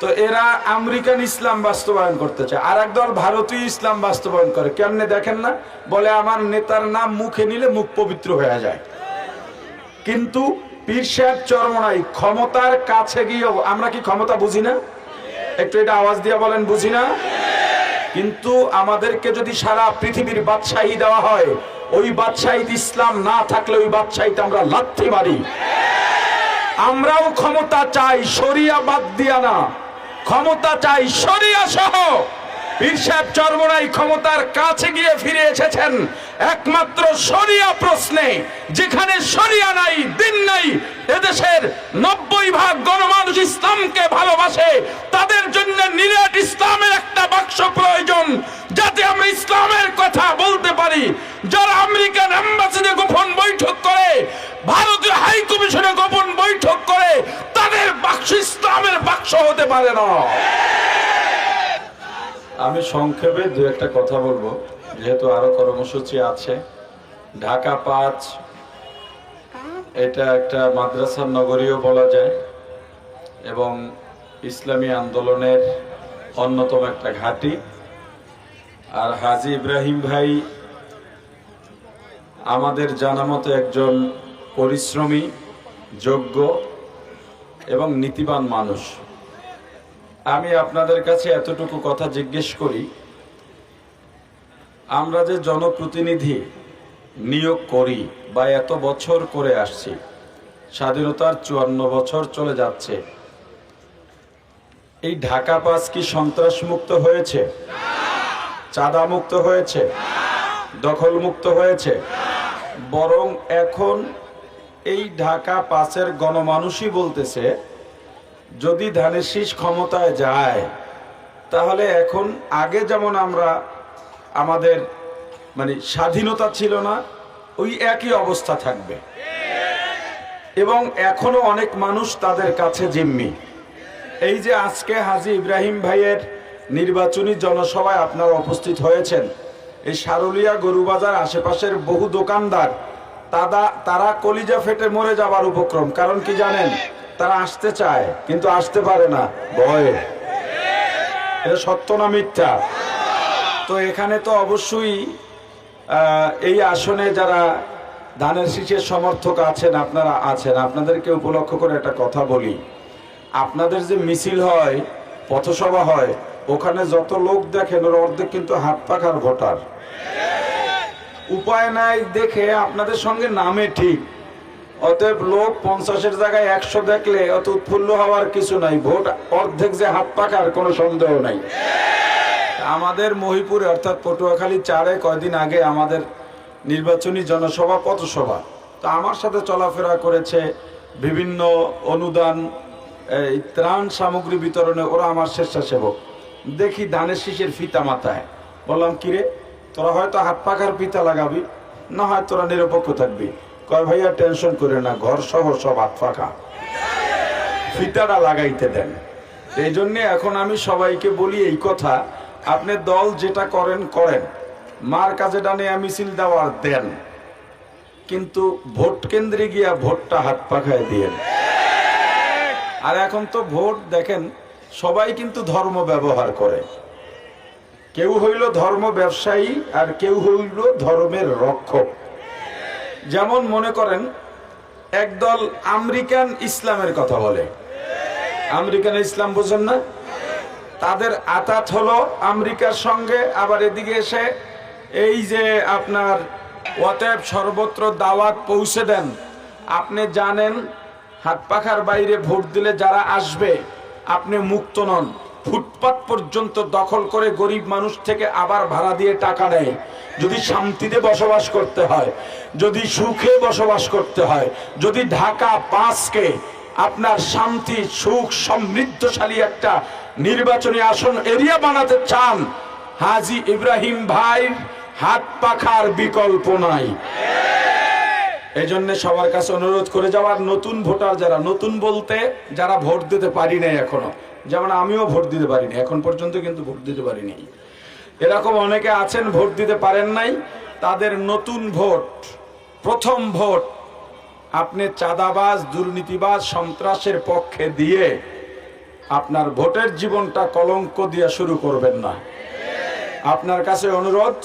তো এরা আমেরিকান ইসলাম বাস্তবায়ন করতে চায়। আর একদল ভারতীয় ইসলাম বাস্তবায়ন করে। কেমনে দেখেন না? বলে আমার নেতার নাম মুখে নিলে মুখ পবিত্র হয়ে যায়। কিন্তু পীর সাহেব চরমনাই ক্ষমতার কাছে গিয়েও, আমরা কি ক্ষমতা বুঝি না? একটু এটা আওয়াজ দিয়ে বলেন, বুঝি না? কিন্তু আমাদেরকে যদি সারা পৃথিবীর বাদশাহী দেওয়া হয়, ওই বাদশাহীতে ইসলাম না থাকলে ওই বাদশাহীতে আমরা লাথি মারি। আমরাও ক্ষমতা চাই সরিয়া বাদ দিয়া না। ক্ষমতা চাই সরিয়া সহ। পীর সাহেব চর্মনাই ক্ষমতার কাছে গিয়ে ফিরে এসেছেন। একমাত্র সরিয়া প্রশ্নে, যেখানে সরিয়া নাই, দিন নাই, এদেশের নব্বই ভাগ গণমানুষ ইসলামকে ভালোবাসে তাদের জন্য নিরেট ইসলামের একটা বাক্স প্রয়োজন যাতে আমরা ইসলামের কথা বলতে পারি যারা আমেরিকান অ্যাম্বাসিডে গোপন বৈঠক করে ভারতীয় হাই কমিশনে গোপন বৈঠক করে তাদের বাক্স ইসলামের বাক্স হতে পারে না। আমি সংক্ষেপে দু একটা কথা বলব। যেহেতু আরও কর্মসূচি আছে, ঢাকা পাঁচ, এটা একটা মাদ্রাসার নগরীও বলা যায়, এবং ইসলামী আন্দোলনের অন্যতম একটা ঘাঁটি। আর হাজি ইব্রাহিম ভাই আমাদের জানা মতো একজন পরিশ্রমী, যোগ্য এবং নীতিবান মানুষ। আমি আপনাদের কাছে এতটুকু কথা জিজ্ঞেস করি। আমরা যে জনপ্রতিনিধি নিয়োগ করি বা এত বছর করে আসছি, স্বাধীনতার চুয়ান্ন বছর চলে যাচ্ছে, এই ঢাকা পাস কি সন্ত্রাস মুক্ত হয়েছে? চাঁদা মুক্ত হয়েছে? দখল মুক্ত হয়েছে? বরং এখন এই ঢাকা পাসের গণমানুষই বলতেছে যদি ধানের শীষ ক্ষমতায় যায়, তাহলে এখন আগে যেমন আমরা আমাদের মানে স্বাধীনতা ছিল না, ওই একই অবস্থা থাকবে। এবং এখনও অনেক মানুষ তাদের কাছে জিম্মি। এই যে আজকে হাজি ইব্রাহিম ভাইয়ের নির্বাচনী জনসভায় আপনারা উপস্থিত হয়েছেন, এই সারুলিয়া গরুবাজার আশেপাশের বহু দোকানদার তারা তারা কলিজা ফেটে মরে যাবার উপক্রম। কারণ কি জানেন? তারা আসতে চায়, কিন্তু আসতে পারে না। ভয়ে। এটা সত্য না মিথ্যা? তো এখানে তো অবশ্যই এই আসনে যারা ধানের শীষের সমর্থক আছেন, আপনারা আছেন। আপনাদেরকে উপলক্ষ করে একটা কথা বলি। আপনাদের যে মিছিল হয়, পথসভা হয়, ওখানে যত লোক দেখেন, ওর অর্ধেক কিন্তু হাত পাখার ভোটার। উপায় নাই দেখে আপনাদের সঙ্গে নামে ঠিক। অতএব লোক পঞ্চাশের জায়গায় একশো দেখলে অত উৎফুল্ল হওয়ার কিছু নাই। ভোট অর্ধেক যে হাত পাকার কোনো সন্দেহ নাই। আমাদের মহিপুরে, অর্থাৎ পটুয়াখালী চারে কয়দিন আগে আমাদের নির্বাচনী জনসভা, পথসভা। তো আমার সাথে চলাফেরা করেছে বিভিন্ন অনুদান এই ত্রাণ সামগ্রী বিতরণে, ওরা আমার স্বেচ্ছাসেবক। দেখি ধানের শীষের ফিতা মাথায়। বললাম, কিরে, তোরা হয়তো হাত পাখার ফিতা লাগাবি, না হয় তোরা নিরপেক্ষ থাকবি। কয়, ভাইয়া, টেনশন করে না ঘর সহ সব হাত পাখা ফিতাটা লাগাইতে দেন। এই জন্যে এখন আমি সবাইকে বলি এই কথা, আপনি দল যেটা করেন করেন। মার কাজে ডানে মিছিল দেওয়ার দেন। কিন্তু ভোট কেন্দ্রে গিয়া ভোটটা হাত পাখায় দিয়েন। আর এখন তো ভোট, দেখেন, সবাই কিন্তু ধর্ম ব্যবহার করে। কেউ হইল ধর্ম ব্যবসায়ী আর কেউ হইল ধর্মের রক্ষক। যেমন মনে করেন, একদল আমেরিকান ইসলামের কথা বলে। আমেরিকান ইসলাম বোঝেন না? তাদের আতাত হলো আমেরিকার সঙ্গে, আবার এদিকে এসে এই যে আপনার অতএব সর্বত্র দাওয়াত পৌঁছে দেন। আপনি জানেন, হাত পাখার বাইরে ভোট দিলে যারা আসবে, আপনি মুক্ত নন। ফুটপাত পর্যন্ত দখল করে গরিব মানুষ থেকে আবার ভাড়া দিয়ে টাকা নেয় যদি শান্তিতে বসবাস করতে হয়, যদি সুখে বসবাস করতে হয়, যদি ঢাকা পাঁচকে আপনার শান্তি, সুখ, সমৃদ্ধশালী একটা নির্বাচনী আসন এরিয়া বানাতে চান, হাজি ইব্রাহিম ভাই হাত পাখার বিকল্প নাই। এই জন্য সবার কাছে অনুরোধ করে যাওয়ার নতুন ভোটার যারা, নতুন বলতে যারা ভোট দিতে পারি নাই এখনও, যেমন আমিও ভোট দিতে পারিনি, এখন পর্যন্ত কিন্তু ভোট দিতে পারিনি। এরকম অনেকে আছেন ভোট দিতে পারেন নাই, তাদের নতুন ভোট, প্রথম ভোট আপনি চাঁদাবাজ, দুর্নীতিবাজ, সন্ত্রাসের পক্ষে দিয়ে আপনার ভোটের জীবনটা কলঙ্ক দিয়ে শুরু করবেন না। আপনার কাছে অনুরোধ,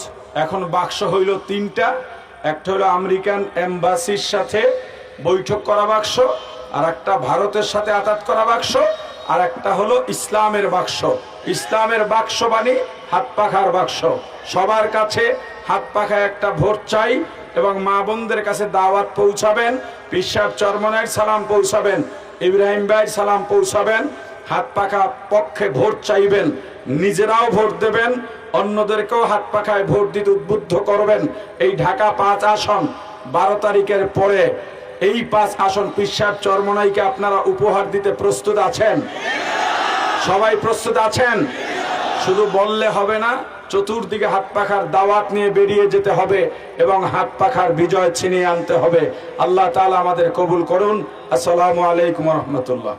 এখন বাক্স হইল তিনটা একটা হলো আমেরিকান এম্বাসির সাথে বৈঠক করা বাক্স, আর একটা ভারতের সাথে আঘাত করা বাক্স, আর একটা হলো ইসলামের বাক্স। ইসলামের বাক্স বাণী, হাত পাখার বাক্স। সবার কাছে হাত পাখা একটা ভোট চাই, এবং মা বোনদের কাছে দাওয়াত পৌঁছাবেন পিসার চরমনের সালাম পৌঁছাবেন, ইব্রাহিম ভাইয়ের সালাম পৌঁছাবেন, হাত পাখা পক্ষে ভোট চাইবেন, নিজেরাও ভোট দেবেন অন্যদেরকেও হাত পাখায় ভোট দিতে উদ্বুদ্ধ করবেন এই ঢাকা পাঁচ আসন। বারো তারিখের পরে এই পাঁচ আসন পিসার চরমনাইকে আপনারা উপহার দিতে প্রস্তুত আছেন? সবাই প্রস্তুত আছেন? শুধু বললে হবে না, চতুর্দিকে হাত পাখার দাওয়াত নিয়ে বেরিয়ে যেতে হবে এবং হাত পাখার বিজয় ছিনিয়ে আনতে হবে। আল্লাহ তালা আমাদের কবুল করুন। আসসালামু আলাইকুম রহমতুল্লাহ।